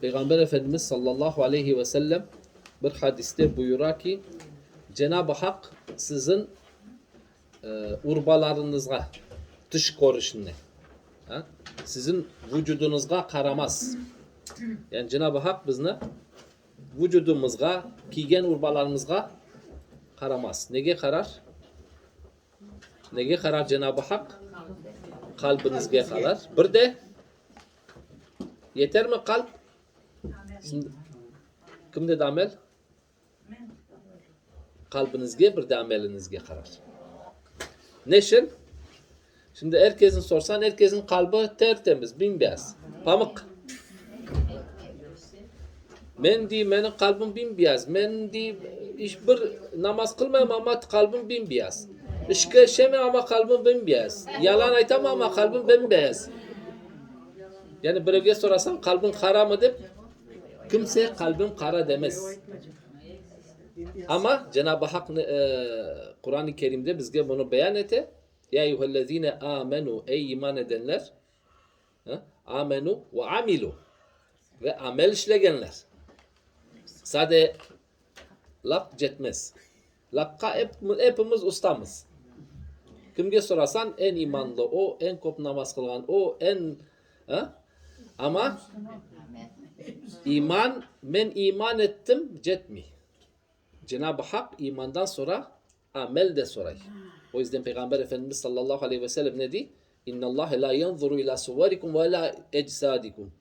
Peygamber Efendimiz sallallahu aleyhi ve sellem bir hadiste buyurar ki Cenab-ı Hak sizin e, urbalarınızga dış görüşüne ha, sizin vücudunuzga karamaz. Yani Cenab-ı Hak bizni vücudumuzga, kiygen urbalarımızga karamaz. Nege karar? Nege karar Cenab-ı Hak? Kalbinizge karar. Bir de yeter mi kalp? Şimdi kim dedi amel? Kalbinizge bir de amelinizge karar. Neşin? Şimdi herkesin sorsan herkesin kalbi tertemiz, bembeyaz. Pamuk. Men di benim kalbim bembeyaz. Men di hiçbir namaz kılmayayım ama kalbim bembeyaz. İşke işeme ama kalbim bembeyaz. Yalan aytamam ama kalbim bembeyaz. Yani birine sorarsan kalbin kara mı deyip kimse kalbim kara demez. Ama Cenab-ı Hak e, Kur'an-ı Kerim'de bizge bunu beyan etti. Ya eyyühellezine amenu ey iman edenler ha? amenu ve amilu ve amel işlegenler. Sade laf cetmez. Lakka hep, hepimiz ustamız. Kimge sorarsan en imanlı o, en kop namaz kılgan o, en ha? ama iman men iman ettim cetmi. Cenab-ı Hak imandan sonra amel de soray. O yüzden Peygamber Efendimiz sallallahu aleyhi ve sellem ne di? İnna Allah la yanzuru ila suvarikum ve la eczadikum.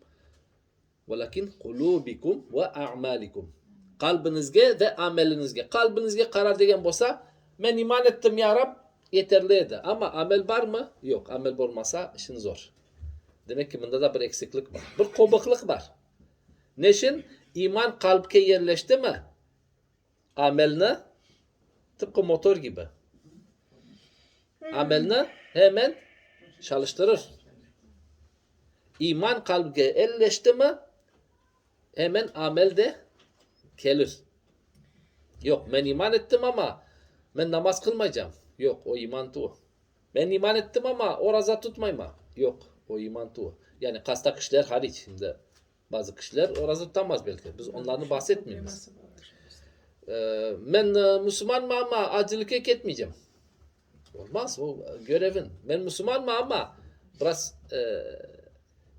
Velakin kulubikum ve a'malikum. Kalbinizge ve amelinizge. Kalbinizge karar degen bolsa men iman ettim ya Rab yeterliydi. Ama amel var mı? Yok. Amel olmasa işin zor. Demek ki bunda da bir eksiklik var. Bir kobuklık var. Neşin? iman kalpke yerleşti mi? Ameline tıpkı motor gibi. Ameline hemen çalıştırır. İman kalbe elleşti mi hemen amel de gelir. Yok ben iman ettim ama ben namaz kılmayacağım. Yok o iman tu. Ben iman ettim ama o raza tutmayma. Yok o iman tu. Yani kasta kişiler hariç şimdi bazı kişiler o raza tutamaz belki. Biz onlardan bahsetmiyoruz. Ee, ben e, Müslüman mı ama acılık etmeyeceğim. Olmaz o görevin. Ben Müslüman mı ama biraz e,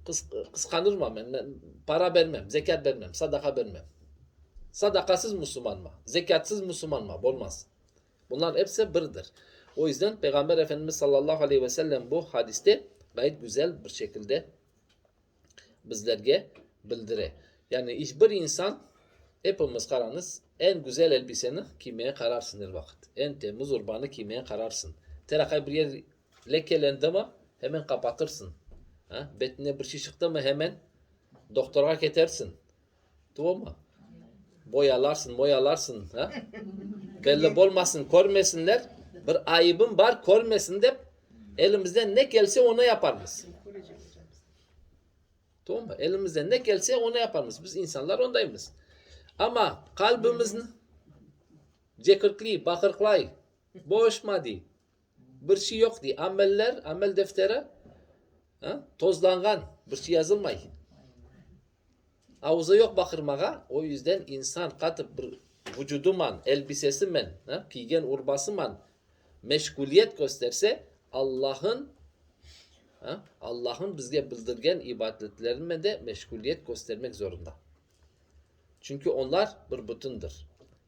kıs, kıskanır mı ben? ben? Para vermem, zekat vermem, sadaka vermem. Sadakasız Müslüman mı? Zekatsız Müslüman mı? Olmaz. Bunlar hepsi birdir. O yüzden Peygamber Efendimiz sallallahu aleyhi ve sellem bu hadiste gayet güzel bir şekilde bizlerge bildire. Yani hiçbir insan hepimiz karanız en güzel elbiseni giymeye kararsın her vakit. En temiz urbanı giymeye kararsın. Terakay bir yer lekelendi mi hemen kapatırsın. Ha? Betine bir şey çıktı mı hemen doktora gidersin. Tamam mı? Boyalarsın, boyalarsın. Ha? Belli olmasın, görmesinler. Bir ayıbım var, görmesin de elimizden ne gelse onu yaparız. Tamam mı? Elimizden ne gelse onu yaparız. Biz insanlar ondayız. Ama kalbimiz cekirkli, bakırklay, boşmadı. Bir şey yok di. Ameller, amel defteri ha? tozlangan. Bir şey yazılmay. Avuza yok bakırmağa. O yüzden insan katıp bir vücuduman, elbisesi men, ha? giygen urbası man meşguliyet gösterse Allah'ın? Allah'ın bizge bildirgen ibadetlerine de meşguliyet göstermek zorunda. Çünkü onlar bir bütündür.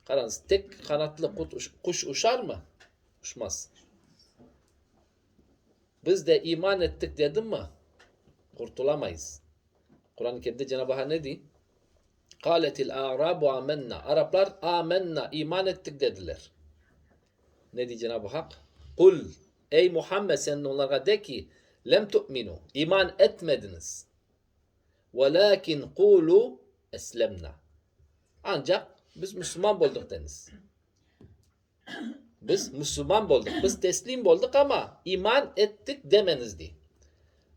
Karanız tek kanatlı kuş, kuş uçar mı? Uçmaz. Biz de iman ettik dedim mi? Kurtulamayız. Kur'an-ı Kerim'de Cenab-ı Hak ne diyor? Kâletil a'rabu amenna. Araplar amenna. iman ettik dediler. Ne diyor Cenab-ı Hak? Kul. Ey Muhammed sen onlara de ki lem tu'minu. iman etmediniz. Velakin kulu eslemna. Ancak biz Müslüman olduk deniz. Biz Müslüman olduk. Biz teslim olduk ama iman ettik demeniz diye.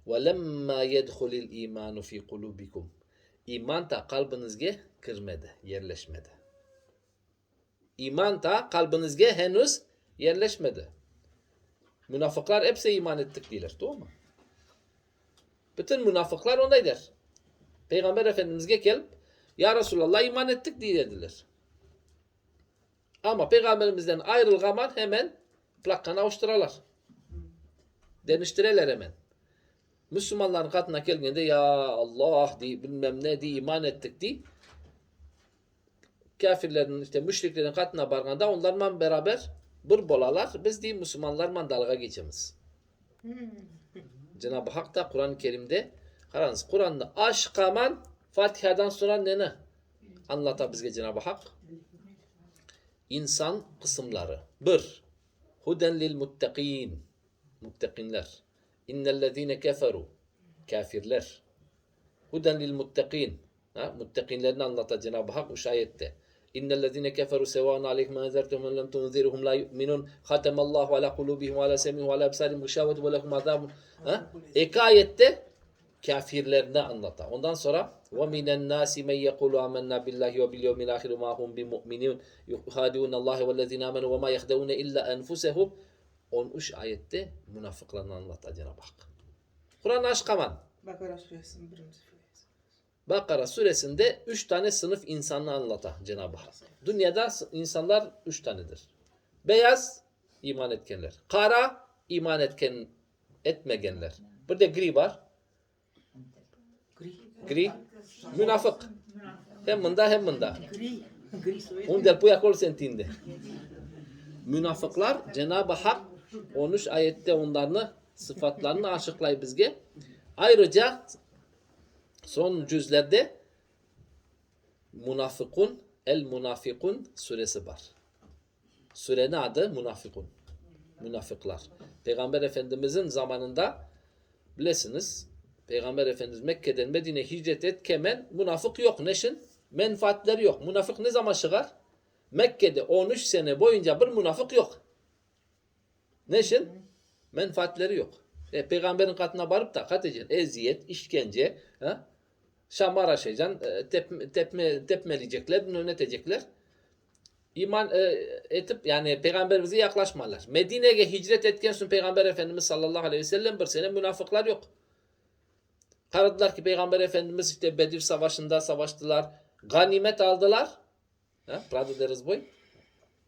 وَلَمَّا يَدْخُلِ الْا۪يمَانُ ف۪ي قُلُوبِكُمْ İman da kalbinizge girmedi, yerleşmedi. İman da kalbinizge henüz yerleşmedi. Münafıklar hepsi iman ettik diyorlar. Doğru mu? Bütün münafıklar ondaydır. Peygamber Efendimiz'e gelip Ya Resulallah iman ettik diye dediler. Ama Peygamberimizden ayrılgaman hemen plakkanı avuşturalar. Deniştireler hemen. Müslümanların katına geldiğinde ya Allah diye bilmem ne diye iman ettik diye kafirlerin işte müşriklerin katına barganda onlarla beraber bir bolalar biz diye Müslümanlarla dalga geçemiz. Cenab-ı Hak da Kur'an-ı Kerim'de Karanız Kur'an'da aşk aman Fatiha'dan sonra ne anlata bizge Cenab-ı Hak? İnsan kısımları. Bir, huden lil muttakin. Muttakinler. İnnellezine keferu. Kafirler. Huden lil muttakin. Ha, muttakinlerini anlata Cenab-ı Hak şu ayette. İnnellezine keferu sevan aleyhim enzertum en lem tunzirhum la yu'minun. Hatemallahu ala kulubihim ala semihim ala absarihim gışavetu ve lehum azabun. Ha? İki ayette kafirlerini anlata. Ondan sonra ve minen nasi men yekulu amennâ billahi ve bil yevmil ahir ma hum bi mu'minun yuhadiun Allah ve lezine amenu ve ma yehdevun illa enfusehum 13 ayette münafıklarını anlattı Cenab-ı Hak. Kur'an aşkaman. Bakara suresinin birinci. Bakara suresinde 3 tane sınıf insanı anlata Cenab-ı Hak. Dünyada insanlar 3 tanedir. Beyaz iman etkenler. Kara iman etken etmegenler. Bir de gri var. Gri. Münafık. Hem bunda hem bunda. Gri. Gri soyadu. Un del puya kol sentinde. Münafıklar Cenab-ı Hak 13 ayette onlarını sıfatlarını açıklay bizge. Ayrıca son cüzlerde Münafıkun El Münafikun suresi var. Sürenin adı Münafıkun. Münafıklar. Peygamber Efendimizin zamanında bilesiniz Peygamber Efendimiz Mekke'den Medine'ye hicret etkemen münafık yok. Neşin? Menfaatleri yok. Münafık ne zaman çıkar? Mekke'de 13 sene boyunca bir münafık yok. Neşin? Menfaatleri yok. E, peygamberin katına varıp da kat edeceksin. Eziyet, işkence, ha? Şam'a araşacaksın, e, tepme, tepme, tepmeleyecekler, yönetecekler. İman e, etip yani peygamberimize yaklaşmalar. Medine'ye hicret etken sonra peygamber efendimiz sallallahu aleyhi ve sellem bir sene münafıklar yok. Karadılar ki peygamber efendimiz işte Bedir savaşında savaştılar. Ganimet aldılar. Ha, Prado deriz boy.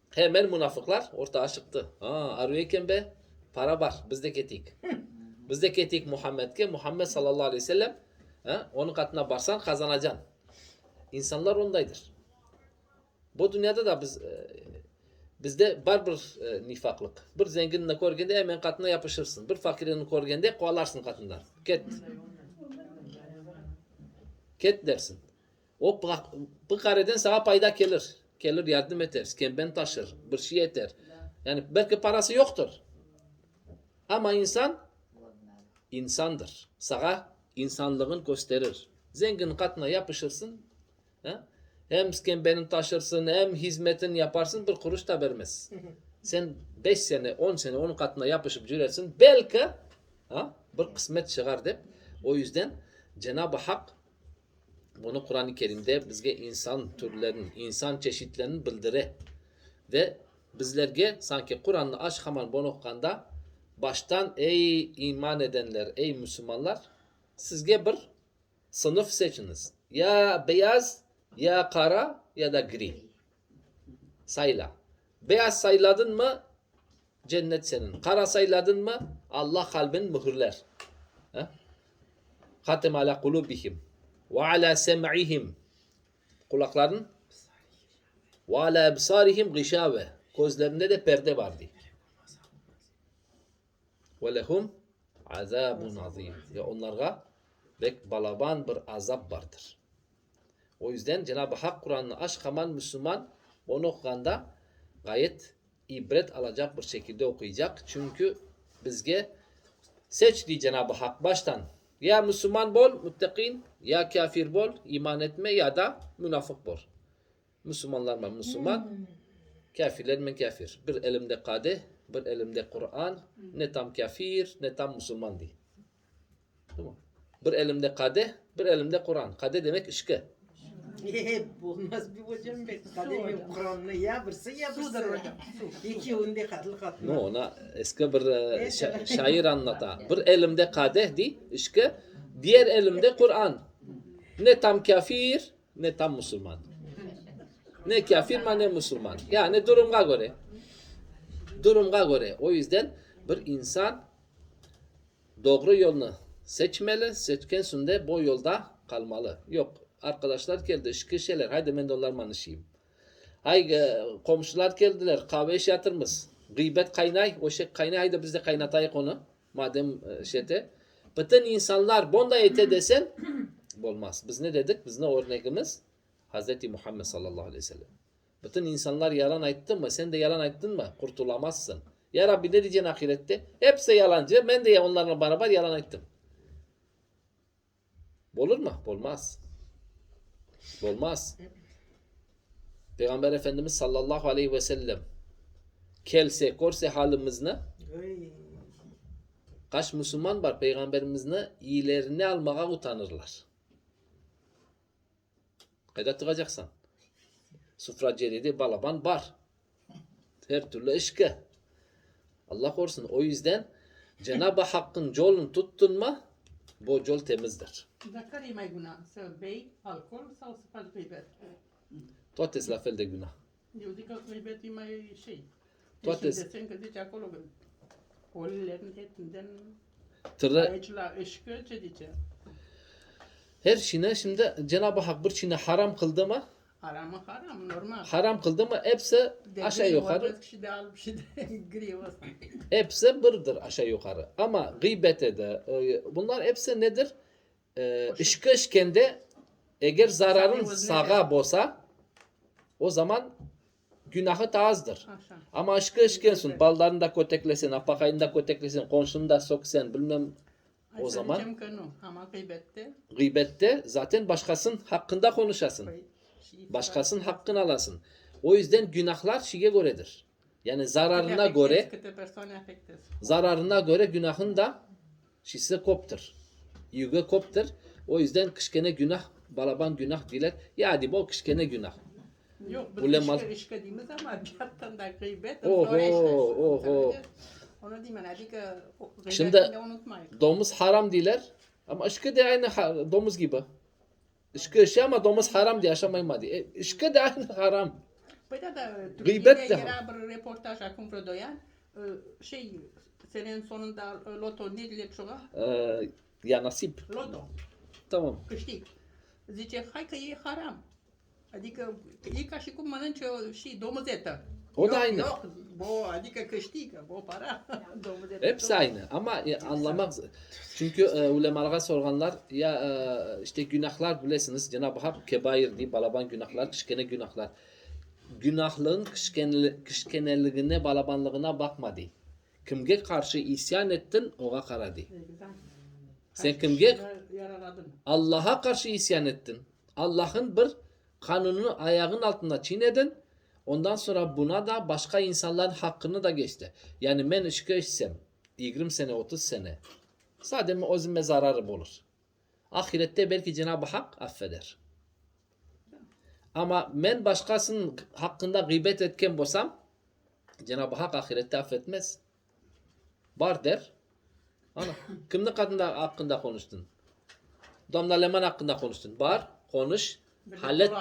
Hemen münafıklar ortaya çıktı. Ha, arıyorken be para var. Biz de getik. Biz de getik Muhammed'ke. Muhammed sallallahu aleyhi ve sellem ha, onun katına barsan kazanacaksın. İnsanlar ondaydır. Bu dünyada da biz e, bizde var bir e, nifaklık. Bir zenginle korgende hemen katına yapışırsın. Bir fakirini korgende kovalarsın katından. Ket. Ket dersin. O bu kareden sana payda gelir. Gelir yardım eder. Kemben taşır. Bir şey eder. Yani belki parası yoktur. Ama insan insandır. Sana insanlığın gösterir. Zengin katına yapışırsın. Ha? Hem kembenin taşırsın hem hizmetin yaparsın bir kuruş da vermez. Sen 5 sene 10 sene onun katına yapışıp cürersin. Belki ha, bir kısmet çıkar de. O yüzden Cenab-ı Hak bunu Kur'an-ı Kerim'de bizge insan türlerinin, insan çeşitlerinin bildire. Ve bizlerge sanki Kur'an'ı aç hemen bunu okuyanda baştan ey iman edenler, ey Müslümanlar sizge bir sınıf seçiniz. Ya beyaz, ya kara ya da gri. Sayla. Beyaz sayladın mı cennet senin. Kara sayladın mı Allah kalbin mühürler. Ha? Hatem ala kulubihim ve ala sem'ihim kulakların ve ala ebsarihim gışave gözlerinde de perde vardı. Ve lehum azabun azim. Ya onlara bek balaban bir azap vardır. O yüzden Cenab-ı Hak Kur'an'ı aşk hemen Müslüman onu okuyanda gayet ibret alacak bir şekilde okuyacak. Çünkü bizge seçti Cenab-ı Hak baştan. Ya Müslüman bol, muttakin, ya kafir bol, iman etme ya da münafık bol. Müslümanlar mı Müslüman, kafirler mi kafir. Bir elimde kadeh, bir elimde Kur'an, ne tam kafir, ne tam Müslüman değil. Tamam. Bir elimde kadeh, bir elimde Kur'an. Kadeh demek ışkı. Hep olmaz bir hocam be. Kademi Kur'an'ı ya birisi ya birisi. İki hunde katıl katıl. No, ona eski bir e, şa- şair anlata. Bir elimde kadeh di, ışkı, diğer elimde Kur'an. Ne tam kafir ne tam Müslüman. Ne kafir ma ne Müslüman. Yani duruma göre. Duruma göre. O yüzden bir insan doğru yolunu seçmeli. Seçken sonra bu yolda kalmalı. Yok arkadaşlar geldi ışkı şeyler. Haydi ben de onlarla anlaşayım. Hay e, komşular geldiler. Kahve iş yatırmış. Gıybet kaynay. O şey kaynay. Haydi biz de kaynatayık onu. Madem e, şeyde. Bütün insanlar bonda ete desen olmaz. Biz ne dedik? Biz ne örneğimiz? Hazreti Muhammed sallallahu aleyhi ve sellem. Bütün insanlar yalan ayttın mı? Sen de yalan ayttın mı? Kurtulamazsın. Ya Rabbi ne diyeceksin ahirette? Hepsi yalancı. Ben de onlarla beraber yalan ayttım. Olur mu? Olmaz. Olmaz. Peygamber Efendimiz sallallahu aleyhi ve sellem kelse korse halimiz ne? Kaç Müslüman var peygamberimizle iyilerini almaya utanırlar. Kayda tıkacaksan. Sufraceliydi balaban var. Her türlü işke. Allah korusun. O yüzden Cenab-ı Hakk'ın yolunu tuttun mu bu yol temizdir. Mai bună? Să bei alcool sau faci găibet? Toate sunt la fel de günah. Eu zic că găibet e mai și. Toate Deci sunt- desen că zice acolo că Olilerin etinden Tırra, aici la ışkı ce zice? her şeyine şimdi Cenab-ı Hak bir şeyini haram kıldı mı Haramı haram, normal. haram kıldı mı hepsi De aşağı yukarı de de ăsta. Hepsi birdir aşağı yukarı. Ama gıybete de e, bunlar hepsi nedir? E, ışkı işkende eğer zararın sağa bosa o zaman günahı da azdır. Așa. Ama ışkı işkensin, ballarını da köteklesin, apakayını da köteklesin, komşunu da soksen bilmem O zaman- gıybette zaten başkasının hakkında konuşasın. Başkasının hakkını alasın. O yüzden günahlar şeye göredir. Yani zararına göre zararına göre günahın da şişse koptur. Yüge koptur. O yüzden kışkene günah, balaban günah diler. Ya di bu kışkene günah. Eu, Ulemal- își își cădimă, dar mai biată dacă îi bet, Oho, oho. Înțelegeți? Ona nimeni, adică o- Şimdi-. Domuz haram diler. Ama ışkı de aynı domuz gibi. Işkı işi ama domuz haram diye yaşamayın hadi. E, ışkı de aynı haram. Păi da, da, Gıybet de era reportaj acum vreo 2 ani, ă, şey, senin sonunda ă, loto ne dile ceva? Ee, ya nasip. Loto, Tamam. câștig. Zice, hai că e haram. Adică e ca și cum mănânci o, și domuzetă. O da Yok, aynı. Yok, bo, adică câștigă, bo para. Hepsi aynı ama ya, anlamak çünkü e, ulemalara sorganlar ya e, işte günahlar bilesiniz Cenab-ı Hak kebair diye balaban günahlar, kışkene günahlar. Günahlığın kışkeneliğine, balabanlığına bakma diye. Kimge karşı isyan ettin oğa kara diye. Exact. Sen kimge. Allah'a karşı isyan ettin. Allah'ın bir kanununu ayağın altında çiğnedin. Ondan sonra buna da başka insanların hakkını da geçti. Yani ben ışkı içsem 20 sene 30 sene sadece o zime zararım olur. Ahirette belki Cenab-ı Hak affeder. Ama ben başkasının hakkında gıybet etken bolsam Cenab-ı Hak ahirette affetmez. Var der. Ana, kimin hakkında, hakkında konuştun? Damla Leman hakkında konuştun. Var, konuş, hallet.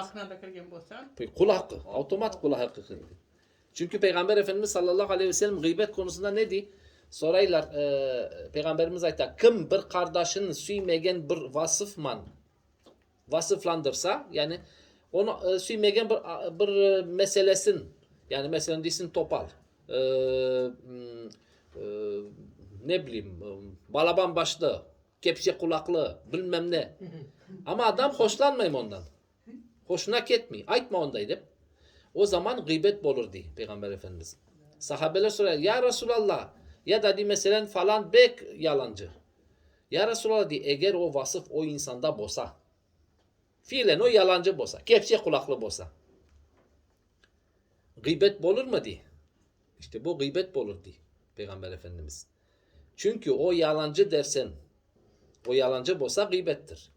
Kul hakkı. Otomatik kul hakkı. Çünkü Peygamber Efendimiz sallallahu aleyhi ve sellem gıybet konusunda ne di? Soraylar e, Peygamberimiz ayta kim bir kardeşini süymegen bir vasıfman vasıflandırsa yani onu e, süymegen bir, bir meselesin yani mesela desin topal e, e, ne bileyim e, balaban başlı kepçe kulaklı bilmem ne ama adam hoşlanmayım ondan hoşuna gitmiyor aytma ondaydı o zaman gıybet olur diye Peygamber Efendimiz. Sahabeler soruyor ya Resulallah ya da di mesela falan bek yalancı. Ya Resulallah di eğer o vasıf o insanda bosa. Fiilen o yalancı bosa. Kepçe kulaklı bosa. Gıybet olur mu di? İşte bu gıybet olur di Peygamber Efendimiz. Çünkü o yalancı dersen o yalancı bosa gıybettir.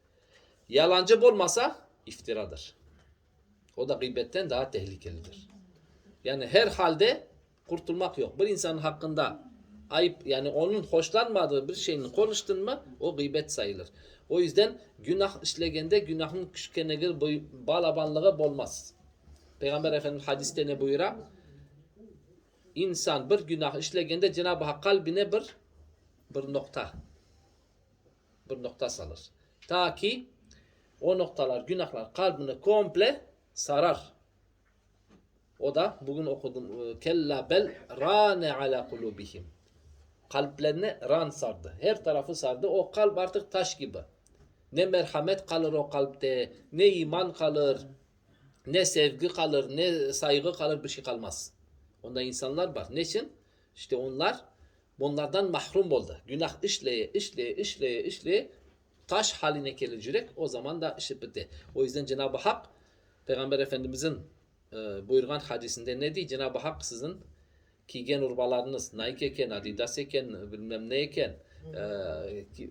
Yalancı olmasa iftiradır. O da gıybetten daha tehlikelidir. Yani her halde kurtulmak yok. Bir insanın hakkında ayıp yani onun hoşlanmadığı bir şeyini konuştun mu o gıybet sayılır. O yüzden günah işlegende günahın küçükenegir balabanlığı olmaz. Peygamber Efendimiz hadiste ne buyurar? İnsan bir günah işlegende Cenab-ı Hak kalbine bir bir nokta bir nokta salır. Ta ki o noktalar, günahlar kalbini komple sarar. O da bugün okudum. e, Kella bel rane ala kulubihim. Kalplerine ran sardı. Her tarafı sardı. O kalp artık taş gibi. Ne merhamet kalır o kalpte, ne iman kalır, ne sevgi kalır, ne saygı kalır bir şey kalmaz. Onda insanlar var. Ne? İşte onlar bunlardan mahrum oldu. Günah işleye, işleye, işleye, işleye taş haline gelecek. O zaman da işi bitti. O yüzden Cenab-ı Hak Peygamber Efendimizin e, buyurgan hadisinde ne diyor? Cenab-ı Hak sizin giygen urbalarınız Nike eken, Adidas eken, bilmem ne eken, e, ki-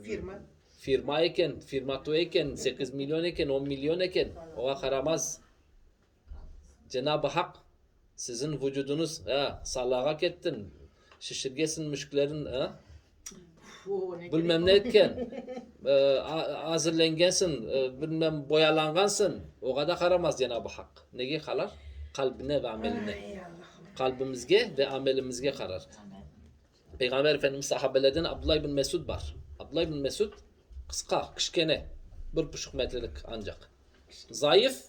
e, Firma. firma eken, firma eken, 8 milyon eken, 10 milyon eken oğa karamaz. Cenab-ı Hak sizin vücudunuz ha, salağa ettin, şişirgesin müşklerin ne bilmem ne etken, e, a- hazırlengensin, e, bilmem boyalangansın, o kadar karamaz Cenab-ı Hak. Neye kalar? Kalbine ve ameline. Kalbimizge ve amelimizge karar. Peygamber Efendimiz sahabelerden Abdullah bin Mesud var. Abdullah bin Mesud kıska, kışkene. Bir buçuk metrelik ancak. Zayıf.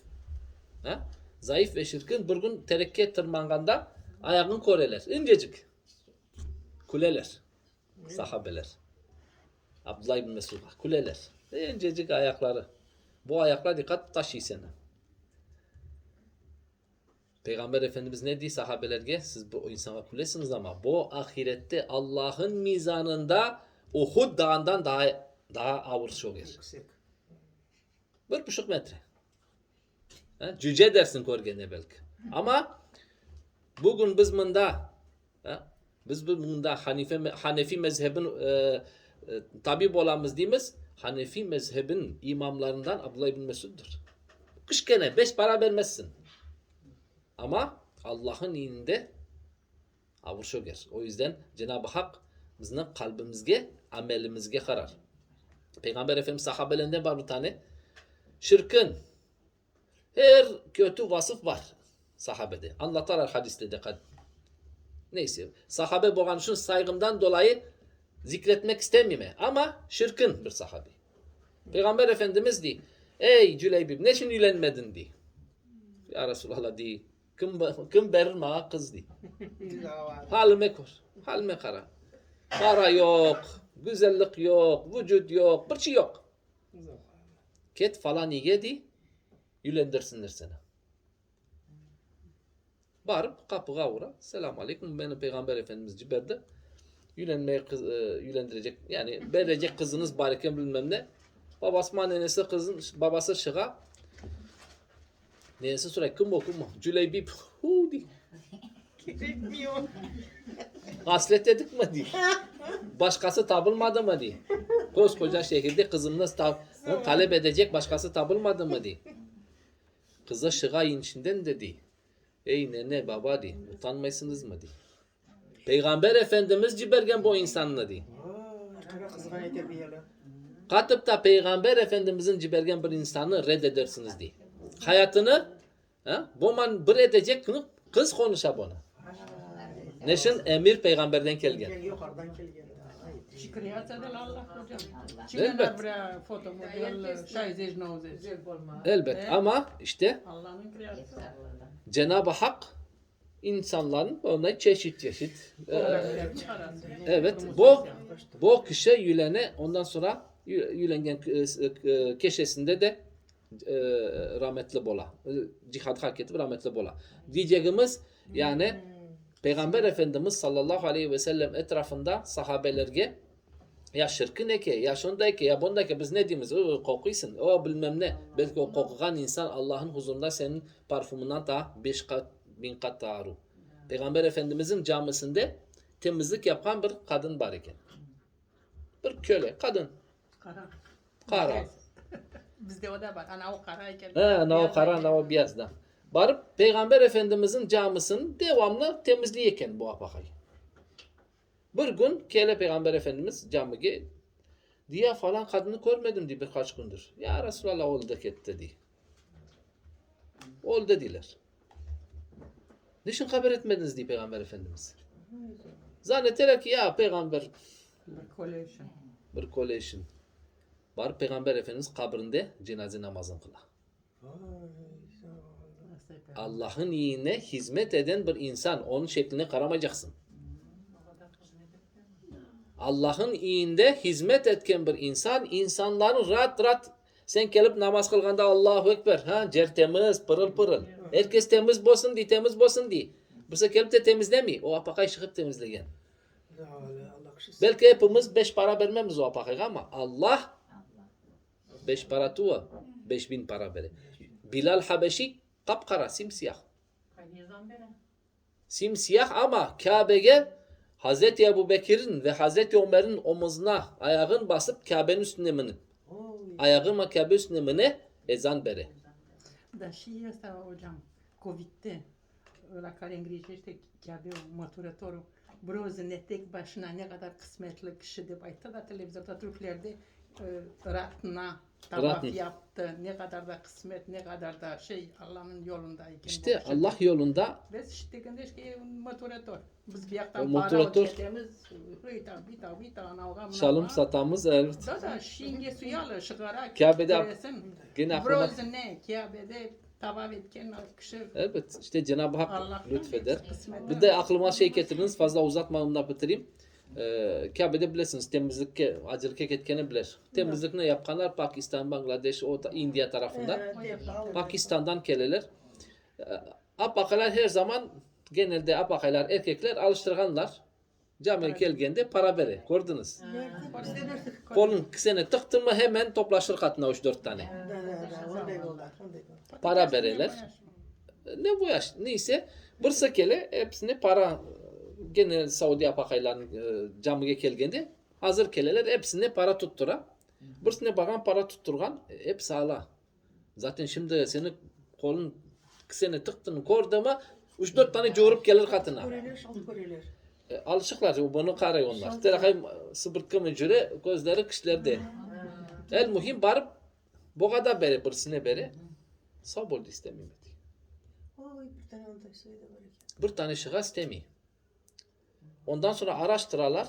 Ha? Zayıf ve şirkin bir gün terekke tırmanganda ayağın koreler. İncecik. Kuleler. Sahabeler. Abdullah bin Mesud. Kuleler. İncecik ayakları. Bu ayaklar dikkat taşıyor seni. Peygamber Efendimiz ne diyor sahabelerge? Siz bu insana kulesiniz ama bu ahirette Allah'ın mizanında Uhud dağından daha daha ağır. Yüksek. Bir buçuk metre. Ha? Cüce dersin korgene belki. Ama bugün biz bunda ha? biz bunda Hanife, Hanefi mezhebin e, e, tabip olamız deyimiz Hanefi mezhebin imamlarından Abdullah bin Mesud'dur. Kış gene beş para vermezsin. Ama Allah'ın ininde avur şoger. O yüzden Cenab-ı Hak bizim kalbimizge, amelimizge karar. Peygamber Efendimiz sahabelerinden var bir tane. Şirkin her kötü vasıf var sahabede. Anlatarlar hadiste de. kad- Neyse. Sahabe boğan için saygımdan dolayı zikretmek istemiyorum. Ama şirkin bir sahabe. Peygamber Efendimiz di. Ey Cüleybib ne için yülenmedin di. Ya Resulallah di. Kim, kim verir bana kız di. Halime kor. Halime kara. Para yok. Güzellik yok. Vücut yok. Bir şey yok. Ket falan yedi. Yülendirsinler seni. Varıp kapıya uğra. Selamun aleyküm. Beni Peygamber Efendimiz ciberdi. Yülenmeye kız, e, yülendirecek. Yani verecek kızınız bariken bilmem ne. Babası ma nenesi kızın babası şığa. Nenesi sürekli kim o kim o? Cüleybip. Hu di. Gerekmiyor. Haslet dedik mi diye. Başkası tabılmadı mı diye. Koskoca şehirde kızımız ta talep edecek başkası tabılmadı mı diye. Kıza şığa içinden dedi. Ey nene baba diye. Utanmaysınız mı diye. Peygamber Efendimiz cibergen bu insanla edebiyeler. Katıp da Peygamber Efendimizin cibergen bir insanı reddedersiniz diye. Hayatını ha, bu man bir edecek kız konuşa bunu. Neşin emir peygamberden hocam. Elbet. Çıkanlar buraya foto model 60 90. Elbet ama işte. Cenab-ı Hak insanların ona çeşit çeşit e, evet bu bu kişi yülene ondan sonra yü- yülengen keşesinde de e, rahmetli bola. E, Cihad hak etip rahmetli bola. Diyeceğimiz yani Peygamber Efendimiz sallallahu aleyhi ve sellem etrafında sahabelerge ya şirkin eke, ya şundaki, ya bundaki biz ne diyoruz? O kokuysun, o bilmem ne. Belki o kokugan insan Allah'ın huzurunda senin parfümünden daha beş kat, bin kat daha aru. Peygamber Efendimizin camisinde temizlik yapan bir kadın var iken. Bir köle, kadın. Kara. Kara. Bizde o da var. Ana o karayken. He, ne o kara, ne o beyaz da. Barıp Peygamber Efendimizin camisini devamlı temizleyken bu apakayı. Bir gün Kele Peygamber Efendimiz camiye diye falan kadını görmedim diye birkaç gündür. Ya Resulallah oğlu da gitti dedi. Oğlu dediler. Niçin haber etmediniz diye Peygamber Efendimiz. Zannettiler ki ya peygamber bir kolejin. Var Peygamber Efendimiz kabrinde cenaze namazını kıla. Allah'ın iyine hizmet eden bir insan. Onun şekline karamayacaksın. Allah'ın iyinde hizmet etken bir insan insanların rahat rahat sen gelip namaz kılganda Allahu Ekber ha cer temiz pırıl pırıl. Herkes temiz bolsun diye temiz bolsun diye. Bu sefer de temizlemiyor. O apakayı çıkıp temizleyen. Belki hepimiz beş para vermemiz o apakayı ama Allah beş para tuva beş bin para verir. Bilal Habeşi kapkara simsiyah. Simsiyah ama Kabe'ye Hazreti Ebu Bekir'in ve Hazreti Ömer'in omuzuna ayağın basıp Kabe'nin üstüne minip. Ayağıma Kabe üstüne mine ezan bere. Da și ăsta, hocam, Covid'de la care îngrijește Kabe măturătorul broză ne tek başına ne kadar kısmetli kişi de bayta da televizyonda Türklerde e, Ratna tavaf yaptı. Ne kadar da kısmet, ne kadar da şey Allah'ın yolundayken. İşte bu. Allah yolunda Biz işte e un măturător. Biz bir O yaktan măturător. temiz, uita, uita, uita, anavga, şalım satamız evet. Da, da, și înghesuială, și gara, Kabe'de resim. gene aklıma Broz ne, Kabe'de tavaf etken kişi evet işte Cenab-ı Hak Allah'tan lütfeder. kısmet. Bir de aklıma şey getirdiniz fazla uzatmadan da bitireyim. Ee, Kabe'de bilirsiniz temizlik acılık etkeni bilir. Temizlik ne yapkanlar Pakistan, Bangladeş, o ta- India tarafından. Pakistan'dan geleler. Ee, Apakalar her zaman genelde apakaylar erkekler alıştırganlar. Camiye gelgende para bere. Gördünüz. Kolun sene tıktın mı hemen toplaşır katına 3-4 tane. Para vereler. Ne bu yaş neyse bir sekele hepsine para gene Saudi apakayların e, camiye gelgende hazır keleler hepsine para tuttura. Birisine bakan para tutturgan e, hep sağla. Zaten şimdi seni kolun seni tıktın kordu mu 3-4 tane çoğurup gelir katına. E, alışıklar bunu karayı onlar. Terakay sıbırtkı mücüre gözleri kışlarda. El muhim barıp bu kadar beri birisine beri sağ oldu istemiyor. Bir tane şığa istemiyor. Ondan sonra araştıralar.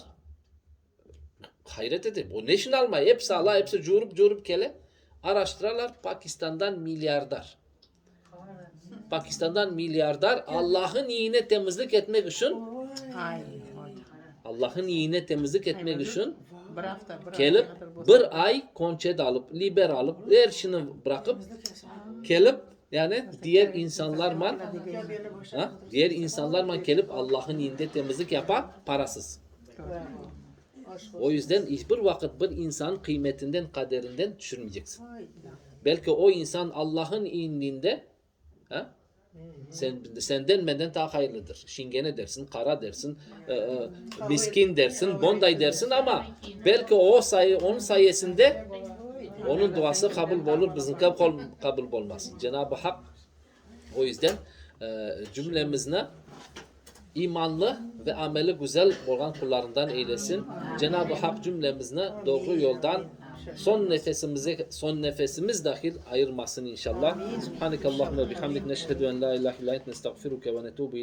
Hayret edip o neşin almayı hepsi Allah hepsi curup curup kele. Araştıralar Pakistan'dan milyardar. Pakistan'dan milyardar Allah'ın iyine temizlik etmek için. Allah'ın iyine temizlik etmek için gelip bu- bir ay konçet alıp liber alıp her şeyini bırakıp gelip yani diğer insanlarla ha, diğer insanlarla gelip Allah'ın iyinde temizlik yapan parasız. O yüzden hiçbir vakit bir insan kıymetinden kaderinden düşürmeyeceksin. Belki o insan Allah'ın indinde ha, sen, senden benden daha hayırlıdır. Şingene dersin, kara dersin, e, e, miskin dersin, bonday dersin ama belki o sayı onun sayesinde onun duası kabul olur, bizimki kol- kabul olmaz. Cenab-ı Hak o yüzden e, cümlemizne imanlı ve ameli güzel olan kullarından eylesin. Cenab-ı Hak cümlemizine doğru yoldan son nefesimizi son nefesimiz dahil ayırmasın inşallah. Subhanakallahumma bihamdik neşhedü en la ilahe illa ente nestağfiruke ve.